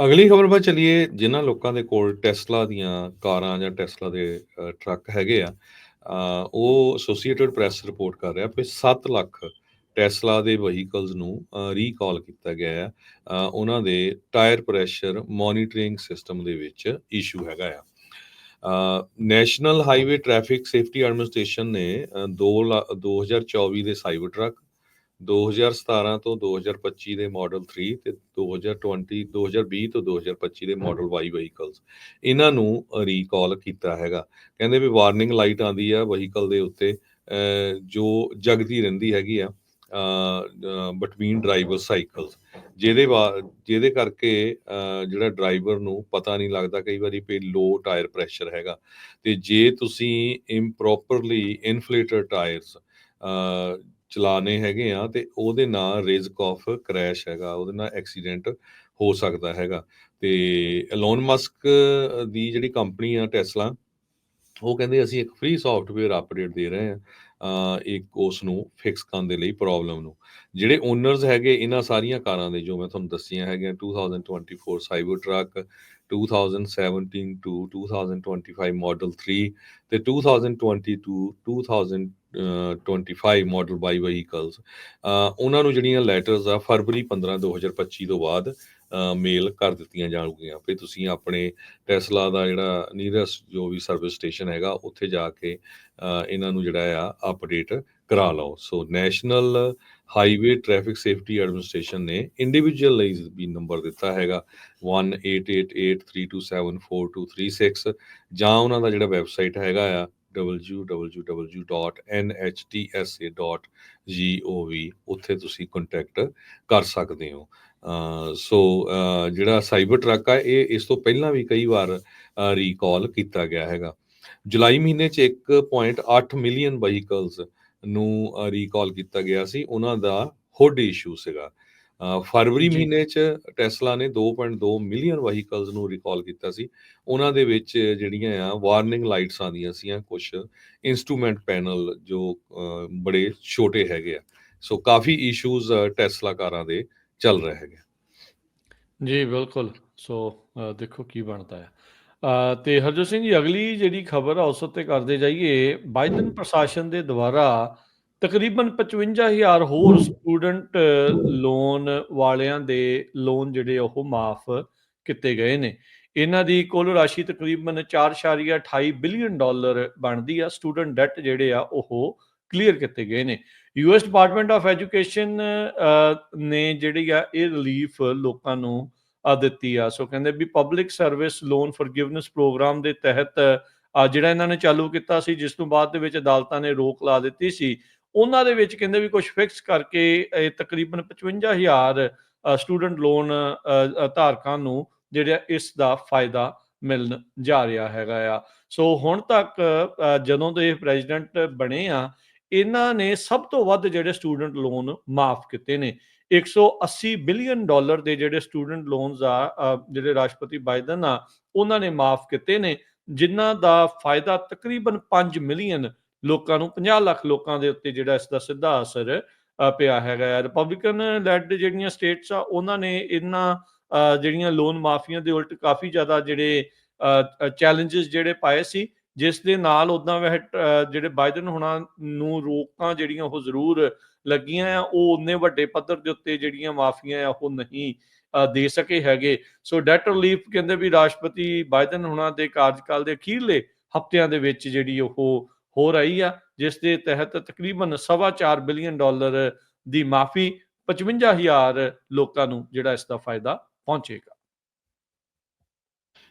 ਅਗਲੀ ਖਬਰ ਵੱਲ ਚਲੀਏ, ਜਿਨ੍ਹਾਂ ਲੋਕਾਂ ਦੇ ਕੋਲ ਟੈਸਲਾ ਦੀਆਂ ਕਾਰਾਂ ਜਾਂ ਟੈਸਲਾ ਦੇ ਟਰੱਕ ਹੈਗੇ ਆ ਉਹ ਐਸੋਸੀਏਟਡ ਪ੍ਰੈਸ ਰਿਪੋਰਟ ਕਰ ਰਿਹਾ ਕਿ 7 ਲੱਖ ਟੈਸਲਾ ਦੇ ਵਹੀਕਲਸ ਨੂੰ ਰੀਕਾਲ ਕੀਤਾ ਗਿਆ ਹੈ ਉਹਨਾਂ ਦੇ ਟਾਇਰ ਪ੍ਰੈਸ਼ਰ ਮੋਨੀਟਰਿੰਗ ਸਿਸਟਮ ਦੇ ਵਿੱਚ ਇਸ਼ੂ ਹੈਗਾ ਆ। National Highway Traffic Safety Administration ਨੇ 2 2024 ਦੇ ਸਾਈਬਰ ਟਰੱਕ 2017 ਤੋਂ 2025 ਦੇ ਮਾਡਲ 3 ਤੇ 2020 2020 ਤੋਂ 2025 ਦੇ ਮਾਡਲ Y ਵਹੀਕਲਸ ਇਹਨਾਂ ਨੂੰ ਰੀਕਾਲ ਕੀਤਾ ਹੈਗਾ। ਕਹਿੰਦੇ ਵੀ ਵਾਰਨਿੰਗ ਲਾਈਟ ਆਂਦੀ ਆ ਵਹੀਕਲ ਦੇ ਉੱਤੇ ਜੋ ਜਗਦੀ ਰਹਿੰਦੀ ਹੈਗੀ ਆ ਬਟਵੀਨ ਡਰਾਈਵਰ ਸਾਈਕਲਸ ਜਿਹਦੇ ਵਾ- ਜਿਹਦੇ ਕਰਕੇ ਜਿਹੜਾ ਡਰਾਈਵਰ ਨੂੰ ਪਤਾ ਨਹੀਂ ਲੱਗਦਾ, ਕਈ ਵਾਰੀ ਵੀ ਲੋ ਟਾਇਰ ਪ੍ਰੈਸ਼ਰ ਹੈਗਾ। ਤੇ ਜੇ ਤੁਸੀਂ ਇੰਪਰੋਪਰਲੀ ਇਨਫਲੇਟਡ ਟਾਇਰਸ ਚਲਾਣੇ ਹੈਗੇ ਆ ਤੇ ਉਹਦੇ ਨਾਲ ਰਿਸਕ ਆਫ ਕ੍ਰੈਸ਼ ਹੈਗਾ, ਉਹਦੇ ਨਾਲ ਐਕਸੀਡੈਂਟ ਹੋ ਸਕਦਾ ਹੈਗਾ। ਤੇ ਐਲੋਨ ਮਸਕ ਦੀ ਜਿਹੜੀ ਕੰਪਨੀ ਆ ਟੈਸਲਾ ਉਹ ਕਹਿੰਦੇ ਅਸੀਂ ਇੱਕ ਫ੍ਰੀ ਸੌਫਟਵੇਅਰ ਅਪਡੇਟ ਦੇ ਰਹੇ ਹਾਂ ਇੱਕ ਉਸ ਨੂੰ ਫਿਕਸ ਕਰਨ ਦੇ ਲਈ ਪ੍ਰੋਬਲਮ ਨੂੰ। ਜਿਹੜੇ ਓਨਰਸ ਹੈਗੇ, ਇਹਨਾਂ ਸਾਰੀਆਂ ਕਾਰਾਂ ਦੇ ਜੋ ਮੈਂ ਤੁਹਾਨੂੰ ਦੱਸੀਆਂ ਹੈਗੀਆਂ 2024 ਸਾਈਬਰ ਟਰੱਕ 2017 to 2025 ਮਾਡਲ 3 ਤੇ 2022 2025 ਮਾਡਲ ਬਾਈ ਵਹੀਕਲਸ ਉਹਨਾਂ ਨੂੰ ਜਿਹੜੀਆਂ ਲੈਟਰਸ ਆ, ਫਰਵਰੀ 15 2025 ਤੋਂ ਬਾਅਦ ਮੇਲ ਕਰ ਦਿੱਤੀਆਂ ਜਾਣਗੀਆਂ। ਫਿਰ ਤੁਸੀਂ ਆਪਣੇ ਟੈਸਲਾ ਦਾ ਜਿਹੜਾ ਨੀਅਰੈਸਟ ਜੋ ਵੀ ਸਰਵਿਸ ਸਟੇਸ਼ਨ ਹੈਗਾ, ਉੱਥੇ ਜਾ ਕੇ ਇਹਨਾਂ ਨੂੰ ਜਿਹੜਾ ਆ ਅਪਡੇਟ ਕਰਾ ਲਓ। So National Highway Traffic Safety Administration ਨੇ ਇੰਡੀਵਿਜੂਅਲ ਲਈ ਵੀ ਨੰਬਰ ਦਿੱਤਾ ਹੈਗਾ 188832742236 ਜਾਂ ਉਹਨਾਂ ਦਾ ਜਿਹੜਾ ਵੈਬਸਾਈਟ ਹੈਗਾ ਆ www.nhtsa.gov ਉੱਥੇ ਤੁਸੀਂ ਕੰਟੈਕਟ ਕਰ ਸਕਦੇ ਹੋ। ਸੋ ਜਿਹੜਾ ਸਾਈਬਰ ਟਰੱਕ ਆ, ਇਹ ਇਸ ਤੋਂ ਪਹਿਲਾਂ ਵੀ ਕਈ ਵਾਰ ਰੀਕਾਲ ਕੀਤਾ ਗਿਆ ਹੈਗਾ। ਜੁਲਾਈ ਮਹੀਨੇ ਚ 1.8 ਮਿਲੀਅਨ ਵਹੀਕਲਸ ਨੂੰ ਰੀਕਾਲ ਕੀਤਾ ਗਿਆ ਸੀ। ਉਹਨਾਂ ਦਾ ਹੁੱਡ ਇਸ਼ੂ ਸੀਗਾ। ਫਰਵਰੀ। ਮਹੀਨੇ ਚ ਟੈਸਲਾ ਨੇ 2.2 ਮਿਲੀਅਨ ਵਹੀਕਲਸ ਨੂੰ ਰੀਕਾਲ ਕੀਤਾ ਸੀ। ਉਹਨਾਂ ਦੇ ਵਿੱਚ ਜਿਹੜੀਆਂ ਆ ਵਾਰਨਿੰਗ ਲਾਈਟਸ ਆਉਂਦੀਆਂ ਸੀਆਂ ਕੁਝ ਇਨਸਟਰੂਮੈਂਟ ਪੈਨਲ ਜੋ ਬੜੇ ਛੋਟੇ ਹੈਗੇ ਆ। ਸੋ ਕਾਫੀ ਇਸ਼ੂਜ਼ ਟੈਸਲਾ ਕਾਰਾਂ ਦੇ ਚੱਲ ਰਹੇ ਹੈਗੇ ਜੀ ਬਿਲਕੁਲ। ਸੋ ਦੇਖੋ ਕੀ ਬਣਦਾ ਹੈ ਤੇ ਹਰਜੋਤ ਸਿੰਘ ਜੀ ਅਗਲੀ ਜਿਹੜੀ ਖਬਰ ਆ ਉਸ ਉੱਤੇ ਕਰਦੇ ਜਾਈਏ। ਬਾਈਡਨ ਪ੍ਰਸ਼ਾਸਨ ਦੇ ਦੁਆਰਾ ਤਕਰੀਬਨ 55000 ਹੋਰ ਸਟੂਡੈਂਟ ਲੋਨ ਵਾਲਿਆਂ ਦੇ ਲੋਨ ਜਿਹੜੇ ਉਹ ਮਾਫ ਕੀਤੇ ਗਏ ਨੇ। ਇਹਨਾਂ ਦੀ ਕੁੱਲ ਰਾਸ਼ੀ ਤਕਰੀਬਨ 4.28 ਬਿਲੀਅਨ ਡਾਲਰ ਬਣਦੀ ਆ। ਸਟੂਡੈਂਟ ਡੈਟ ਜਿਹੜੇ ਆ, ਉਹ ਕਲੀਅਰ ਕੀਤੇ ਗਏ ਨੇ। ਯੂਐਸ ਡਿਪਾਰਟਮੈਂਟ ਆਫ ਐਜੂਕੇਸ਼ਨ ਨੇ ਜਿਹੜੀ ਆ, ਇਹ ਰਿਲੀਫ ਲੋਕਾਂ ਨੂੰ ਆ ਦਿੱਤੀ ਆ। ਸੋ ਕਹਿੰਦੇ ਵੀ Public Service Loan Forgiveness program ਦੇ ਤਹਿਤ ਜਿਹੜਾ ਇਹਨਾਂ ਨੇ ਚਾਲੂ ਕੀਤਾ ਸੀ, ਜਿਸ ਤੋਂ ਬਾਅਦ ਦੇ ਵਿੱਚ ਅਦਾਲਤਾਂ ਨੇ ਰੋਕ ਲਾ ਦਿੱਤੀ ਸੀ। ਉਹਨਾਂ ਦੇ ਵਿੱਚ ਕਹਿੰਦੇ ਵੀ ਕੁਝ ਫਿਕਸ ਕਰਕੇ, ਇਹ ਤਕਰੀਬਨ 55000 ਸਟੂਡੈਂਟ ਲੋਨ ਧਾਰਕਾਂ ਨੂੰ ਜਿਹੜਾ ਇਸ ਦਾ ਫਾਇਦਾ ਮਿਲਣ ਜਾ ਰਿਹਾ ਹੈਗਾ ਆ। ਸੋ ਹੁਣ ਤੱਕ ਜਦੋਂ ਦੇ ਪ੍ਰੈਜ਼ੀਡੈਂਟ ਬਣੇ ਆ, ਇਹਨਾਂ ਨੇ ਸਭ ਤੋਂ ਵੱਧ ਜਿਹੜੇ ਸਟੂਡੈਂਟ ਲੋਨ ਮਾਫ ਕੀਤੇ ਨੇ। 180 ਬਿਲੀਅਨ ਡਾਲਰ ਦੇ ਜਿਹੜੇ ਸਟੂਡੈਂਟ ਲੋਨਸ ਆ ਜਿਹੜੇ ਰਾਸ਼ਟਰਪਤੀ ਬਾਈਡਨ ਆ, ਉਹਨਾਂ ਨੇ ਮਾਫ ਕੀਤੇ ਨੇ, ਜਿਨ੍ਹਾਂ ਦਾ ਫਾਇਦਾ ਤਕਰੀਬਨ 5 ਮਿਲੀਅਨ ਲੋਕਾਂ ਨੂੰ 50 ਲੱਖ ਲੋਕਾਂ ਦੇ ਉੱਤੇ ਜਿਹੜਾ ਇਸ ਦਾ ਸਿੱਧਾ ਅਸਰ ਪਿਆ ਹੈਗਾ ਰਿਪਬਲਿਕਨ ਲੈਡ ਜਿਹੜੀਆਂ ਸਟੇਟਸ ਆ, ਉਹਨਾਂ ਨੇ ਇਹਨਾਂ ਜਿਹੜੀਆਂ ਲੋਨ ਮਾਫੀਆਂ ਦੇ ਉਲਟ ਕਾਫੀ ਜ਼ਿਆਦਾ ਜਿਹੜੇ ਚੈਲੰਜਸ ਜਿਹੜੇ ਪਾਏ ਸੀ, ਜਿਸ ਦੇ ਨਾਲ ਉਦਾਂ ਵਹਿ ਜਿਹੜੇ ਬਾਈਡਨ ਹੁਣਾਂ ਨੂੰ ਰੋਕਾਂ ਜਿਹੜੀਆਂ ਉਹ ਜ਼ਰੂਰ ਲੱਗੀਆਂ ਆ, ਉਹ ਉਨੇ ਵੱਡੇ ਪੱਧਰ ਦੇ ਉੱਤੇ ਜਿਹੜੀਆਂ ਮਾਫੀਆਂ ਆ, ਉਹ ਨਹੀਂ ਦੇ ਸਕੇ ਹੈਗੇ। ਸੋ ਡੈਟ ਰਿਲੀਫ ਕਹਿੰਦੇ ਵੀ ਰਾਸ਼ਟਰਪਤੀ ਬਾਈਡਨ ਹੁਣਾਂ ਦੇ ਕਾਰਜਕਾਲ ਦੇ ਅਖੀਰਲੇ ਹਫ਼ਤਿਆਂ ਦੇ ਵਿੱਚ ਜਿਹੜੀ ਉਹ ਹੋ ਰਹੀ ਆ, ਜਿਸ ਦੇ ਤਹਿਤ ਤਕਰੀਬਨ 4.5 ਬਿਲੀਅਨ ਡਾਲਰ ਦੀ ਮਾਫੀ 55000 ਲੋਕਾਂ ਨੂੰ ਜਿਹੜਾ ਇਸ ਦਾ ਫਾਇਦਾ ਪਹੁੰਚੇਗਾ।